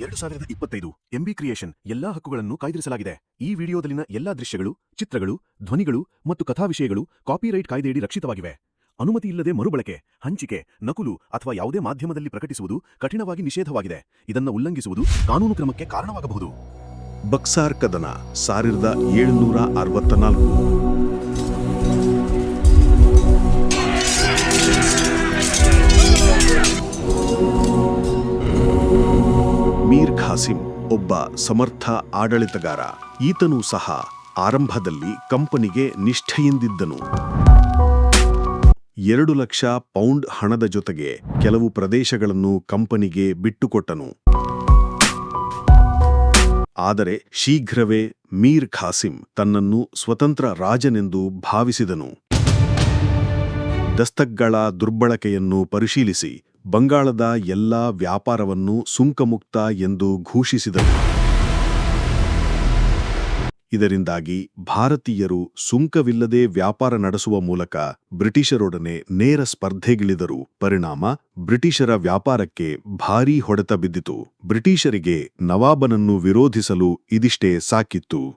ಎರಡು ಸಾವಿರದ ಇಪ್ಪತ್ತೈದು ಎಂಬಿ ಕ್ರಿಯೇಷನ್ ಎಲ್ಲಾ ಹಕ್ಕುಗಳನ್ನು ಕಾಯ್ದಿರಿಸಲಾಗಿದೆ. ಈ ವಿಡಿಯೋದಲ್ಲಿನ ಎಲ್ಲಾ ದೃಶ್ಯಗಳು, ಚಿತ್ರಗಳು, ಧ್ವನಿಗಳು ಮತ್ತು ಕಥಾವಿಷಯಗಳು ಕಾಪಿರೈಟ್ ಕಾಯ್ದೆಯಡಿ ರಕ್ಷಿತವಾಗಿವೆ. ಅನುಮತಿ ಇಲ್ಲದೆ ಮರುಬಳಕೆ, ಹಂಚಿಕೆ, ನಕಲು ಅಥವಾ ಯಾವುದೇ ಮಾಧ್ಯಮದಲ್ಲಿ ಪ್ರಕಟಿಸುವುದು ಕಠಿಣವಾಗಿ ನಿಷೇಧವಾಗಿದೆ. ಇದನ್ನು ಉಲ್ಲಂಘಿಸುವುದು ಕಾನೂನು ಕ್ರಮಕ್ಕೆ ಕಾರಣವಾಗಬಹುದು. ಬಕ್ಸಾರ್ ಕದನ, ಸಾವಿರದ ಏಳುನೂರ ಒಬ್ಬ ಸಮರ್ಥ ಆಡಳಿತಗಾರ. ಈತನೂ ಸಹ ಆರಂಭದಲ್ಲಿ ಕಂಪನಿಗೆ ನಿಷ್ಠೆಯಿಂದಿದ್ದನು. ಎರಡು ಲಕ್ಷ ಪೌಂಡ್ ಹಣದ ಜೊತೆಗೆ ಕೆಲವು ಪ್ರದೇಶಗಳನ್ನು ಕಂಪನಿಗೆ ಬಿಟ್ಟುಕೊಟ್ಟನು. ಆದರೆ ಶೀಘ್ರವೇ ಮೀರ್ ಖಾಸಿಂ ತನ್ನನ್ನು ಸ್ವತಂತ್ರ ರಾಜನೆಂದು ಭಾವಿಸಿದನು. ದಸ್ತಕ್ಗಳ ದುರ್ಬಳಕೆಯನ್ನು ಪರಿಶೀಲಿಸಿ ಬಂಗಾಳದ ಎಲ್ಲ ವ್ಯಾಪಾರವನ್ನು ಸುಂಕಮುಕ್ತ ಎಂದು ಘೋಷಿಸಿದರು. ಇದರಿಂದಾಗಿ ಭಾರತೀಯರು ಸುಂಕವಿಲ್ಲದೆ ವ್ಯಾಪಾರ ನಡೆಸುವ ಮೂಲಕ ಬ್ರಿಟಿಷರೊಡನೆ ನೇರ ಸ್ಪರ್ಧೆಗಿಳಿದರು. ಪರಿಣಾಮ, ಬ್ರಿಟಿಷರ ವ್ಯಾಪಾರಕ್ಕೆ ಭಾರೀ ಹೊಡೆತ ಬಿದ್ದಿತು. ಬ್ರಿಟಿಷರಿಗೆ ನವಾಬನನ್ನು ವಿರೋಧಿಸಲು ಇದಿಷ್ಟೇ ಸಾಕಿತ್ತು.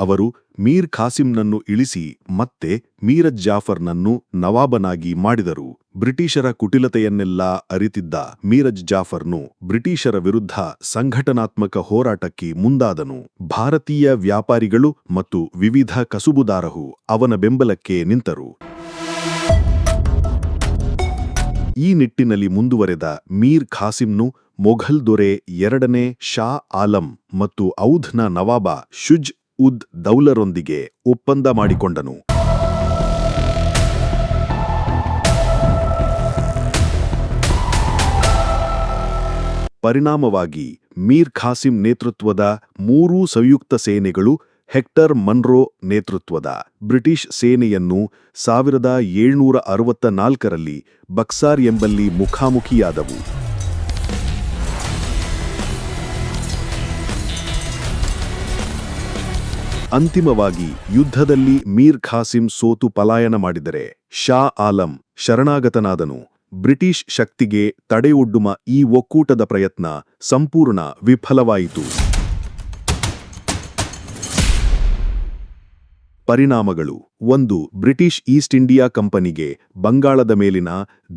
ಅವರು ಮೀರ್ ಖಾಸಿಂನನ್ನು ಇಳಿಸಿ ಮತ್ತೆ ಮೀರಜ್ ಜಾಫರ್ನನ್ನು ನವಾಬನಾಗಿ ಮಾಡಿದರು. ಬ್ರಿಟಿಷರ ಕುಟಿಲತೆಯನ್ನೆಲ್ಲ ಅರಿತಿದ್ದ ಮೀರಜ್ ಜಾಫರ್ನು ಬ್ರಿಟಿಷರ ವಿರುದ್ಧ ಸಂಘಟನಾತ್ಮಕ ಹೋರಾಟಕ್ಕೆ ಮುಂದಾದನು. ಭಾರತೀಯ ವ್ಯಾಪಾರಿಗಳು ಮತ್ತು ವಿವಿಧ ಕಸುಬುದಾರರು ಅವನ ಬೆಂಬಲಕ್ಕೆ ನಿಂತರು. ಈ ನಿಟ್ಟಿನಲ್ಲಿ ಮುಂದುವರೆದ ಮೀರ್ ಖಾಸಿಂನು ಮೊಘಲ್ ದೊರೆ ಎರಡನೇ ಶಾ ಆಲಂ ಮತ್ತು ಔಧ್ನ ನವಾಬ ಶುಜ್ ಉದ್ ದೌಲರೊಂದಿಗೆ ಒಪ್ಪಂದ ಮಾಡಿಕೊಂಡನು. ಪರಿಣಾಮವಾಗಿ ಮೀರ್ ಖಾಸಿಂ ನೇತೃತ್ವದ ಮೂರೂ ಸಂಯುಕ್ತ ಸೇನೆಗಳು ಹೆಕ್ಟರ್ ಮನ್ರೋ ನೇತೃತ್ವದ ಬ್ರಿಟಿಷ್ ಸೇನೆಯನ್ನು ಸಾವಿರದ ಏಳ್ನೂರ ಅರವತ್ತ ನಾಲ್ಕರಲ್ಲಿ ಬಕ್ಸಾರ್ ಎಂಬಲ್ಲಿ ಮುಖಾಮುಖಿಯಾದವು. ಅಂತಿಮವಾಗಿ ಯುದ್ಧದಲ್ಲಿ ಮೀರ್ ಖಾಸಿಂ ಸೋತು ಪಲಾಯನ ಮಾಡಿದರೆ ಶಾ ಆಲಂ ಶರಣಾಗತನಾದನು. ಬ್ರಿಟಿಷ್ ಶಕ್ತಿಗೆ ತಡೆಯೊಡ್ಡುಮ ಈ ಒಕ್ಕೂಟದ ಪ್ರಯತ್ನ ಸಂಪೂರ್ಣ ವಿಫಲವಾಯಿತು. ಪರಿಣಾಮಗಳು. ಒಂದು, ಬ್ರಿಟಿಷ್ ಈಸ್ಟ್ ಇಂಡಿಯಾ ಕಂಪನಿಗೆ ಬಂಗಾಳದ ಮೇಲಿನ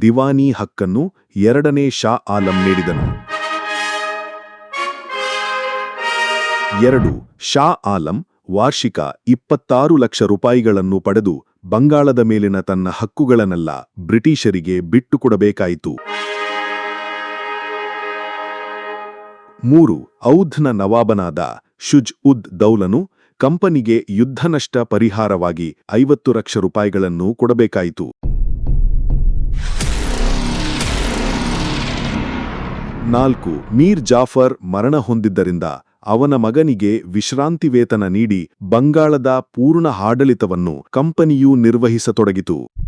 ದಿವಾನಿ ಹಕ್ಕನ್ನು ಎರಡನೇ ಶಾ ಆಲಂ ನೀಡಿದನು. ಎರಡು, ಶಾ ಆಲಂ ವಾರ್ಷಿಕ ಇಪ್ಪತ್ತಾರು ಲಕ್ಷ ರೂಪಾಯಿಗಳನ್ನು ಪಡೆದು ಬಂಗಾಳದ ಮೇಲಿನ ತನ್ನ ಹಕ್ಕುಗಳನ್ನೆಲ್ಲ ಬ್ರಿಟಿಷರಿಗೆ ಬಿಟ್ಟುಕೊಡಬೇಕಾಯಿತು ಮೂರು, ಔಧ್ನ ನವಾಬನಾದ ಶುಜ್ ಉದ್ ದೌಲನು ಕಂಪನಿಗೆ ಯುದ್ಧನಷ್ಟ ಪರಿಹಾರವಾಗಿ ಐವತ್ತು ಲಕ್ಷ ರೂಪಾಯಿಗಳನ್ನು ಕೊಡಬೇಕಾಯಿತು. ನಾಲ್ಕು, ಮೀರ್ ಜಾಫರ್ ಮರಣ ಹೊಂದಿದ್ದರಿಂದ ಅವನ ಮಗನಿಗೆ ವಿಶ್ರಾಂತಿ ವೇತನ ನೀಡಿ ಬಂಗಾಳದ ಪೂರ್ಣ ಆಡಳಿತವನ್ನು ಕಂಪನಿಯು ನಿರ್ವಹಿಸತೊಡಗಿತು.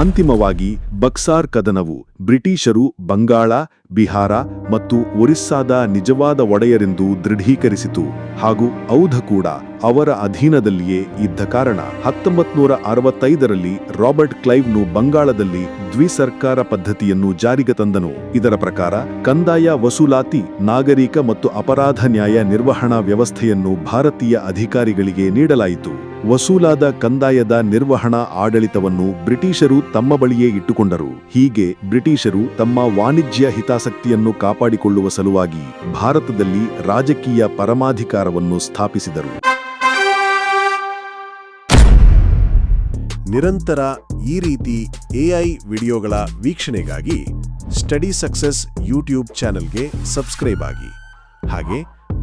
ಅಂತಿಮವಾಗಿ ಬಕ್ಸಾರ್ ಕದನವು ಬ್ರಿಟಿಷರು ಬಂಗಾಳ, ಬಿಹಾರ ಮತ್ತು ಒರಿಸ್ಸಾದ ನಿಜವಾದ ಒಡೆಯರೆಂದು ದೃಢೀಕರಿಸಿತು ಹಾಗೂ ಔಧ ಕೂಡ ಅವರ ಅಧೀನದಲ್ಲಿಯೇ ಇದ್ದ ಕಾರಣ ಹತ್ತೊಂಬತ್ತು ನೂರ ಅರವತ್ತೈದರಲ್ಲಿ ರಾಬರ್ಟ್ ಕ್ಲೈವ್ನು ಬಂಗಾಳದಲ್ಲಿ ದ್ವಿಸರ್ಕಾರ ಪದ್ಧತಿಯನ್ನು ಜಾರಿಗೆ ತಂದನು. ಇದರ ಪ್ರಕಾರ ಕಂದಾಯ ವಸೂಲಾತಿ, ನಾಗರಿಕ ಮತ್ತು ಅಪರಾಧ ನ್ಯಾಯ ನಿರ್ವಹಣಾ ವ್ಯವಸ್ಥೆಯನ್ನು ಭಾರತೀಯ ಅಧಿಕಾರಿಗಳಿಗೆ ನೀಡಲಾಯಿತು. ವಸೂಲಾದ ಕಂದಾಯದ ನಿರ್ವಹಣಾ ಆಡಳಿತವನ್ನು ಬ್ರಿಟಿಷರು ತಮ್ಮ ಬಳಿಯೇ ಇಟ್ಟುಕೊಂಡರು. ಹೀಗೆ ಬ್ರಿಟಿಷರು ತಮ್ಮ ವಾಣಿಜ್ಯ ಹಿತಾಸಕ್ತಿಯನ್ನು ಕಾಪಾಡಿಕೊಳ್ಳುವ ಸಲುವಾಗಿ ಭಾರತದಲ್ಲಿ ರಾಜಕೀಯ ಪರಮಾಧಿಕಾರವನ್ನು ಸ್ಥಾಪಿಸಿದರು. ನಿರಂತರ ಈ ರೀತಿ ಎಐ ವಿಡಿಯೋಗಳ ವೀಕ್ಷಣೆಗಾಗಿ ಸ್ಟಡಿ ಸಕ್ಸಸ್ ಯೂಟ್ಯೂಬ್ ಚಾನೆಲ್ಗೆ ಸಬ್ಸ್ಕ್ರೈಬ್ ಆಗಿ. ಹಾಗೆ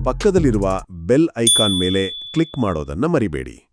ಪಕ್ಕದಲ್ಲಿರುವ ಬೆಲ್ ಐಕಾನ್ ಮೇಲೆ ಕ್ಲಿಕ್ ಮಾಡೋದನ್ನ ಮರಿಬೇಡಿ.